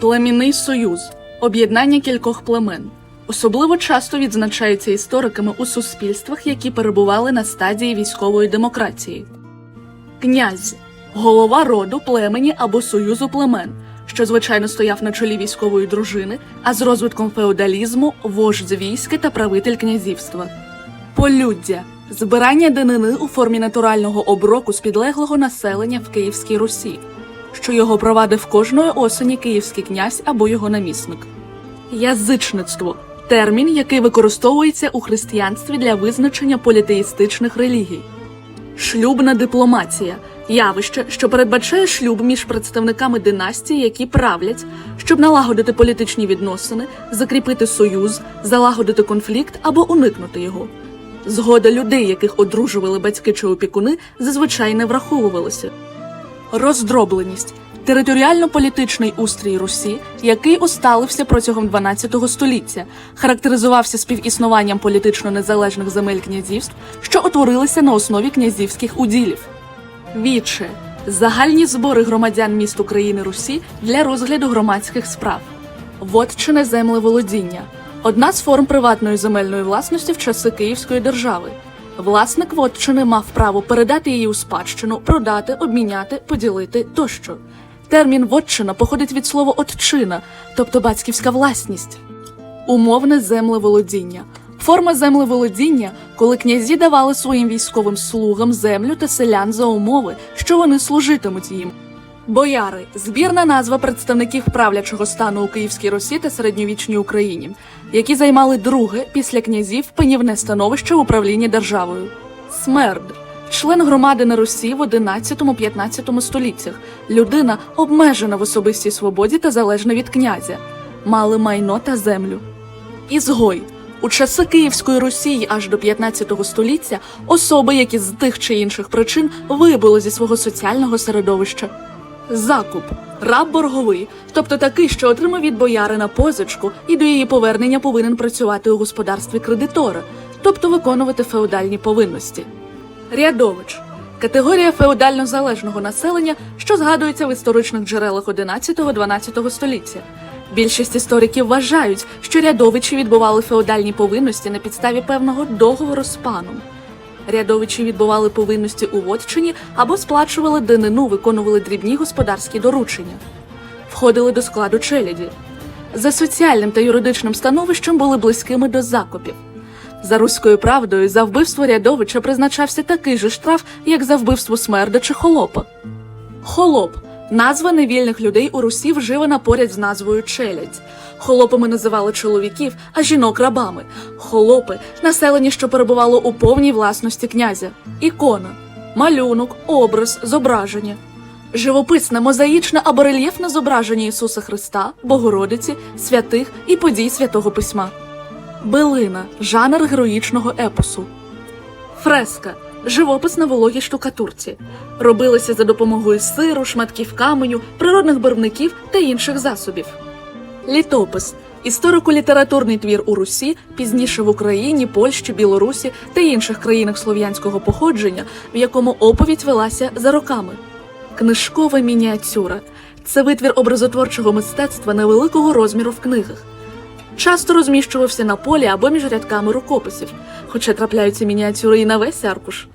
Племінний союз об'єднання кількох племен. Особливо часто відзначається істориками у суспільствах, які перебували на стадії військової демократії. Князь голова роду, племені або союзу племен, що звичайно стояв на чолі військової дружини, а з розвитком феодалізму вождь війська та правитель князівства. Полюддя збирання данини у формі натурального оброку з підлеглого населення в Київській Русі, що його провадив кожної осені київський князь або його намісник. Язичництво термін, який використовується у християнстві для визначення політеїстичних релігій. Шлюбна дипломатія явище, що передбачає шлюб між представниками династії, які правлять, щоб налагодити політичні відносини, закріпити союз, залагодити конфлікт або уникнути його. Згода людей, яких одружували батьки чи опікуни, зазвичай не враховувалася. Роздробленість територіально-політичний устрій Русі, який усталився протягом 12 століття, характеризувався співіснуванням політично незалежних земель князівств, що утворилися на основі князівських уділів. Віче загальні збори громадян міст України Русі для розгляду громадських справ. Вотчине землеволодіння одна з форм приватної земельної власності в часи Київської держави. Власник вотчини мав право передати її у спадщину, продати, обміняти, поділити тощо. Термін вотчина походить від слова отчина, тобто батьківська власність. Умовне землеволодіння. Форма землеволодіння, коли князі давали своїм військовим слугам землю та селян за умови, що вони служитимуть їм. Бояри збірна назва представників правлячого стану у Київській Русі та середньовічній Україні, які займали друге після князів панівне становище в управлінні державою. Смерд член громади на Русі в 11-15 століттях, людина обмежена в особистій свободі та залежна від князя, мали майно та землю. Ізгой у часи Київської Росії аж до 15 століття особи, які з тих чи інших причин вибули зі свого соціального середовища. Закуп раб борговий, тобто такий, що отримав від боярина позичку і до її повернення повинен працювати у господарстві кредитора, тобто виконувати феодальні повинності. Рядович категорія феодально залежного населення, що згадується в історичних джерелах 11-12 століття. Більшість істориків вважають, що рядовичі відбували феодальні повинності на підставі певного договору з паном. Рядовичі відбували повинності у Вотчині або сплачували данину, виконували дрібні господарські доручення, входили до складу челяді. За соціальним та юридичним становищем були близькими до закопів. За руською правдою за вбивство рядовича призначався такий же штраф, як за вбивство смерда чи холопа. Холоп назва невільних людей у Русі вживана поряд з назвою челядь. Холопами називали чоловіків, а жінок рабами. Холопи населення, що перебувало у повній власності князя. Ікона, малюнок, образ, зображення. Живописне, мозаїчне або рельєфне зображення Ісуса Христа, Богородиці, святих і подій святого письма. Билина жанр героїчного епосу. Фреска живопис на вологій штукатурці. Робилися за допомогою сиру, шматків каменю, природних барвників та інших засобів. Літопис історико-літературний твір у Русі, пізніше в Україні, Польщі, Білорусі та інших країнах слов'янського походження, в якому оповідь велася за роками. Книжкова мініатюра це витвір образотворчого мистецтва невеликого розміру в книгах. Часто розміщувався на полі або між рядками рукописів, хоча трапляються мініатюри і на весь аркуш.